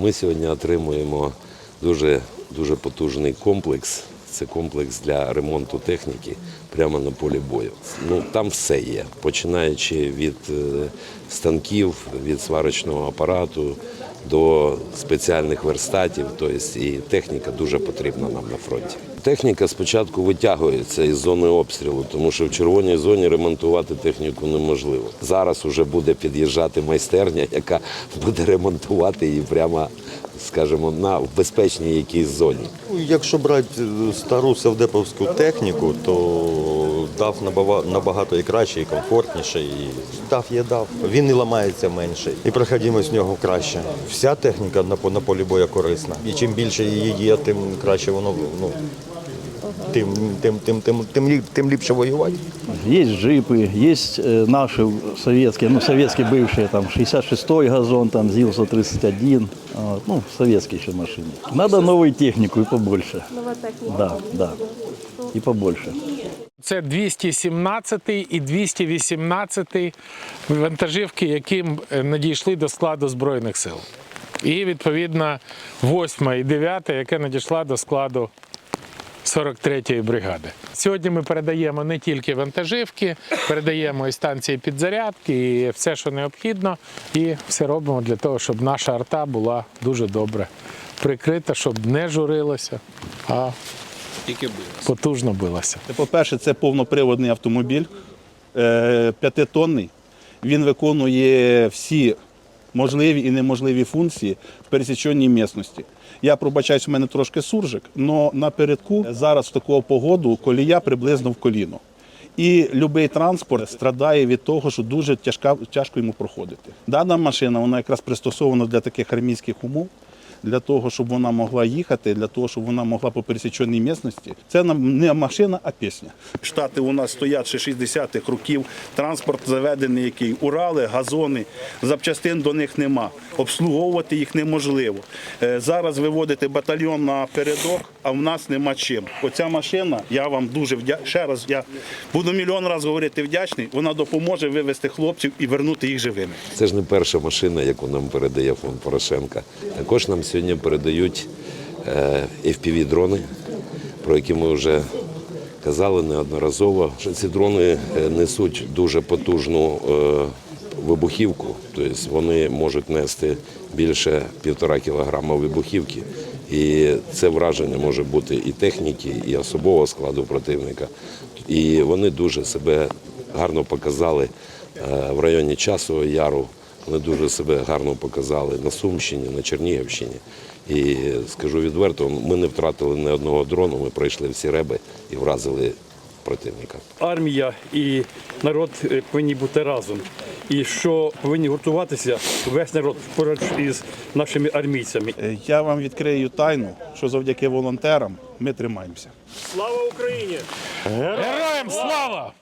Ми сьогодні отримуємо дуже, дуже потужний комплекс. Це комплекс для ремонту техніки прямо на полі бою. Ну там все є, починаючи від е, станків, від сварочного апарату до спеціальних верстатів. Тобто і техніка дуже потрібна нам на фронті. Техніка спочатку витягується із зони обстрілу, тому що в червоній зоні ремонтувати техніку неможливо. Зараз вже буде під'їжджати майстерня, яка буде ремонтувати її прямо, скажімо, на безпечній якійсь зоні. Ну, Якщо брати стару севдеповську техніку, то дав набава- набагато і краще, і комфортніше, і дав є дав. Він і ламається менше, і проходимость в нього краще. Вся техніка на, по- на полі бою корисна. І чим більше її є, тим краще воно ну, тим, тим, тим, тим, тим, ліп- тим ліпше воювати. Есть джипы, есть э, наши советские, ну, советские бывшие, там, 66-й газон, там, ЗИЛ-131, вот, ну, советские еще машины. Надо новую технику и побольше. Нова техніка. Да, да, и побольше. Це 217 і 218 вантажівки, які е, надійшли до складу Збройних сил. І відповідно 8 і 9, яка надійшла до складу 43-ї бригади. Сьогодні ми передаємо не тільки вантажівки, передаємо і станції підзарядки, і все, що необхідно, і все робимо для того, щоб наша арта була дуже добре прикрита, щоб не журилося, а потужно билася. По-перше, це повноприводний автомобіль, е, п'ятитонний. Він виконує всі можливі і неможливі функції в пересіченій місності. Я пробачаюсь, у мене трошки суржик, але напередку зараз в таку погоду колія приблизно в коліно. І будь-який транспорт страдає від того, що дуже тяжка, тяжко йому проходити. Дана машина вона якраз пристосована для таких армійських умов для того, щоб вона могла їхати, для того, щоб вона могла по пересіченій місності. Це нам не машина, а пісня. Штати у нас стоять ще 60-х років. Транспорт заведений, який Урали, газони, запчастин до них нема. Обслуговувати їх неможливо. Е, Зараз виводити батальйон на передок, а в нас нема чим. Оця машина, я вам дуже вдячний. Ще раз я буду мільйон разів говорити вдячний. Вона допоможе вивезти хлопців і вернути їх живими. Це ж не перша машина, яку нам передає фонд Порошенка. Також нам сьогодні передають е, FPV-дрони, про які ми вже казали неодноразово. Ці дрони е, несуть дуже потужну е, вибухівку, тобто вони можуть нести більше півтора кілограма вибухівки. І це враження може бути і техніки, і особового складу противника. І вони дуже себе гарно показали в районі Часового Яру. Вони дуже себе гарно показали на Сумщині, на Чернігівщині. І скажу відверто, ми не втратили ні одного дрону, ми пройшли всі реби і вразили противника. армія і народ повинні бути разом. І що повинні гуртуватися весь народ поруч із нашими армійцями. Е, Я вам відкрию тайну, що завдяки волонтерам ми тримаємося. Слава Україні! Героям слава!